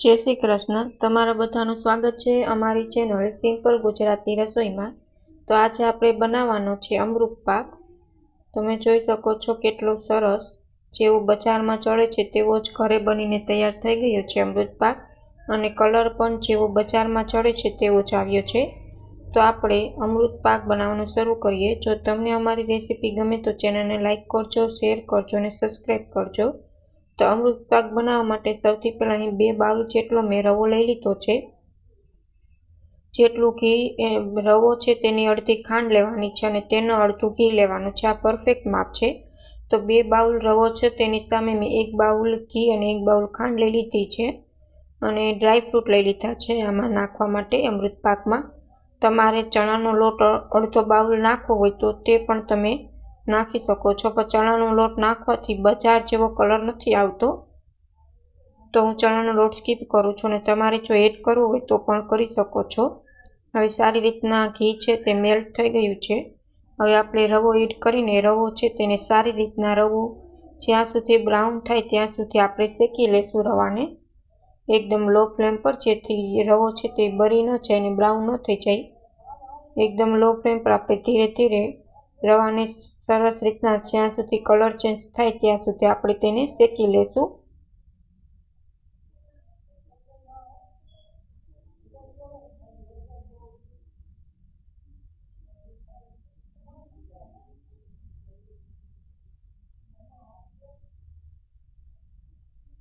જય શ્રી કૃષ્ણ. તમારા બધાનું સ્વાગત છે અમારી ચેનલ સિમ્પલ ગુજરાતી રસોઈમાં. તો આજે આપણે બનાવવાનો છે અમૃત પાક. તમે જોઈ શકો છો કેટલો સરસ જેવો બજારમાં ચડે છે તેવો જ ઘરે બનીને તૈયાર થઈ ગયો છે અમૃત પાક. અને કલર પણ જેવો બજારમાં ચડે છે તેવો જ આવ્યો છે. તો આપણે અમૃત પાક બનાવવાનું શરૂ કરીએ. જો તમને અમારી રેસીપી ગમે તો ચેનલને લાઇક કરજો શેર કરજો અને સબસ્ક્રાઈબ કરજો. તો અમૃત પાક બનાવવા માટે સૌથી પહેલાં અહીં બે બાઉલ જેટલો મેં રવો લઈ લીધો છે. જેટલું ઘી રવો છે તેની અડધી ખાંડ લેવાની છે અને તેનો અડધું ઘી લેવાનું છે. આ પરફેક્ટ માપ છે. તો બે બાઉલ રવો છે તેની સામે મેં એક બાઉલ ઘી અને એક બાઉલ ખાંડ લઈ લીધી છે અને ડ્રાય ફ્રૂટ લઈ લીધા છે આમાં નાખવા માટે અમૃત પાકમાં. તમારે ચણાનો લોટ અડધો બાઉલ નાખવો હોય તો તે પણ તમે નાખી શકો છો. પણ ચણાનો લોટ નાખવાથી બજાર જેવો કલર નથી આવતો. તો હું ચણાનો લોટ સ્કીપ કરું છું અને તમારે જો એડ કરવું હોય તો પણ કરી શકો છો. હવે સારી રીતના ઘી છે તે મેલ્ટ થઈ ગયું છે. હવે આપણે રવો એડ કરીને રવો છે તેને સારી રીતના રવો. જ્યાં સુધી બ્રાઉન થાય ત્યાં સુધી આપણે શેકી લેશું રવાને. એકદમ લો ફ્લેમ પર જેથી રવો છે તે બરી ન જાય અને બ્રાઉન ન થઈ જાય. એકદમ લો ફ્લેમ પર આપણે ધીરે ધીરે રવાને સરસ રીતના જ્યાં સુધી કલર ચેન્જ થાય ત્યાં સુધી આપણે તેને શેકી લેશું.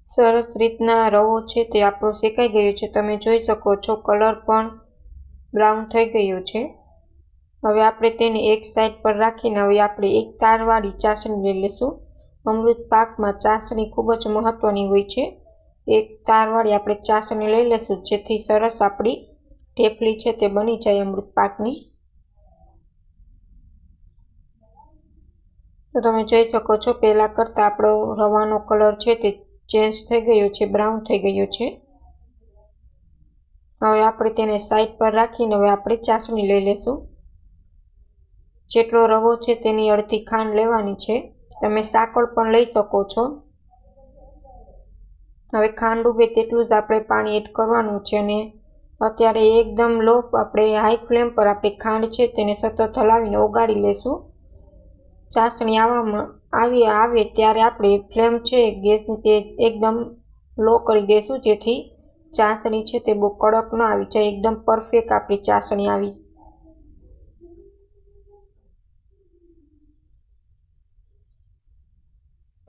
સરસ રીતના રવો છે તે આપણો શેકાઈ ગયો છે. તમે જોઈ શકો છો કલર પણ બ્રાઉન થઈ ગયો છે. હવે આપણે તેને એક સાઈડ પર રાખીને હવે આપણે એક તારવાળી ચાસણી લઈ લઈશું અમૃત પાકમાં ચાસણી ખૂબ જ મહત્ત્વની હોય છે. એક તારવાળી આપણે ચાસણી લઈ લઈશું જેથી સરસ આપણી ઢેફલી છે તે બની જાય અમૃત પાકની. તો તમે જોઈ શકો છો, પહેલાં કરતાં આપણો રવાનો કલર છે તે ચેન્જ થઈ ગયો છે બ્રાઉન થઈ ગયો છે. હવે આપણે તેને સાઈડ પર રાખીને હવે આપણે ચાસણી લઈ લેશું. જેટલો રવો છે તેની અડધી ખાંડ લેવાની છે. તમે સાકળ પણ લઈ શકો છો. હવે ખાંડ ડૂબે તેટલું જ આપણે પાણી એડ કરવાનું છે અને અત્યારે એકદમ લો આપણે હાઈ ફ્લેમ પર આપણી ખાંડ છે તેને સતત હલાવીને ઓગાળી લેશું. ચાસણી આવવામાં આવી આવે ત્યારે આપણે ફ્લેમ છે ગેસની તે એકદમ લો કરી દઈશું જેથી ચાસણી છે તે બહુ કડક ન આવી જાય. એકદમ પરફેક્ટ આપણી ચાસણી આવી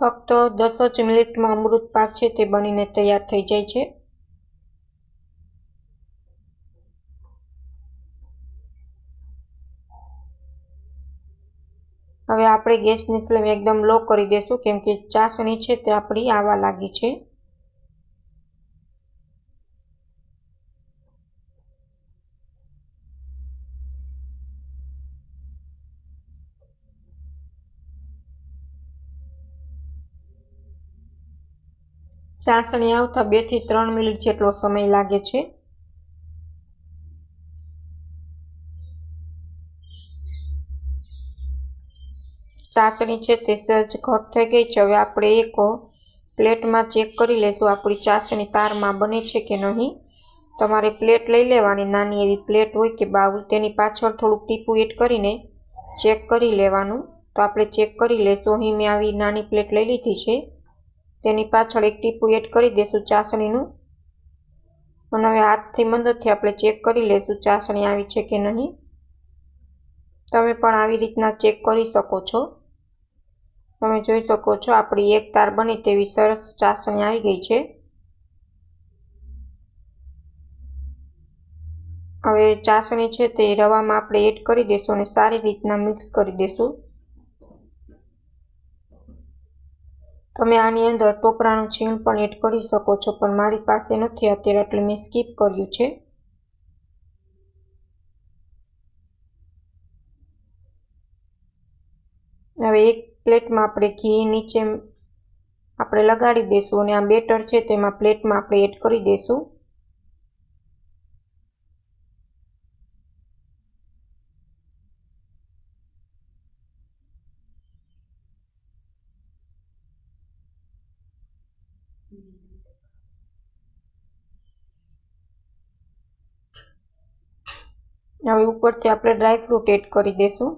ફક્ત દસ જ મિનિટમાં અમૃત પાક છે તે બનીને તૈયાર થઈ જાય છે. હવે આપણે ગેસની ફ્લેમ એકદમ લો કરી દઈશું કેમ કે ચાસણી છે તે આપણી આવવા લાગી છે. ચાસણી આવતા બેથી ત્રણ મિનિટ જેટલો સમય લાગે છે. ચાસણી છે તે સહેજ ઘટ થઈ ગઈ છે. હવે આપણે એક પ્લેટમાં ચેક કરી લઈશું આપણી ચાસણી તારમાં બને છે કે નહીં. તમારે પ્લેટ લઈ લેવાની, નાની એવી પ્લેટ હોય કે બાઉલ, તેની પાછળ થોડુંક ટીપું એડ કરીને ચેક કરી લેવાનું. તો આપણે ચેક કરી લઈશું અહીં મેં આવી નાની પ્લેટ લઈ લીધી છે. તેની પાછળ એક ટીપું એડ કરી દઈશું ચાસણીનું. અને હવે હાથથી મદદથી આપણે ચેક કરી લઈશું ચાસણી આવી છે કે નહીં. તમે પણ આવી રીતના ચેક કરી શકો છો. તમે જોઈ શકો છો આપણી એક તાર બની તેવી સરસ ચાસણી આવી ગઈ છે. હવે ચાસણી છે તે રવામાં આપણે એડ કરી દઈશું અને સારી રીતના મિક્સ કરી દઈશું તમે આની અંદર ટોપરાનું છીણ પણ એડ કરી શકો છો, પણ મારી પાસે નથી અત્યારે એટલે મેં સ્કીપ કર્યું છે. હવે એક પ્લેટમાં આપણે ઘી નીચે આપણે લગાડી દઈશું અને આ બેટર છે તેમાં પ્લેટમાં આપણે એડ કરી દઈશું. હવે ઉપરથી આપણે ડ્રાય ફ્રૂટ એડ કરી દઈશું.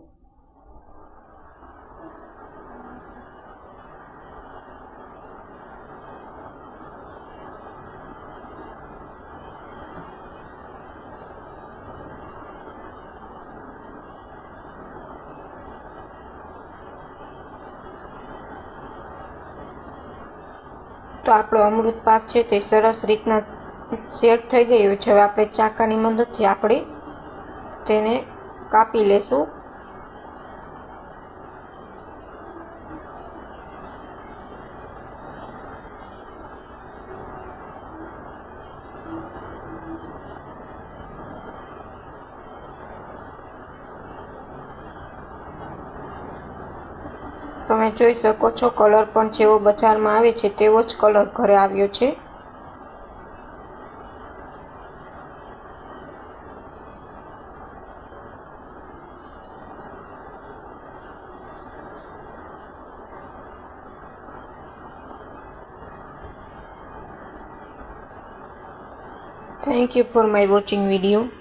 તો આપણો અમૃત પાક છે તે સરસ રીતના સેટ થઈ ગયો છે. હવે આપણે ચાકાની મદદથી આપણે તેને કાપી લેશું. તમે જોઈ શકો છો કલર પણ જેવો બજારમાં આવે છે તેવો જ કલર ઘરે આવ્યો છે Thank you for my watching video.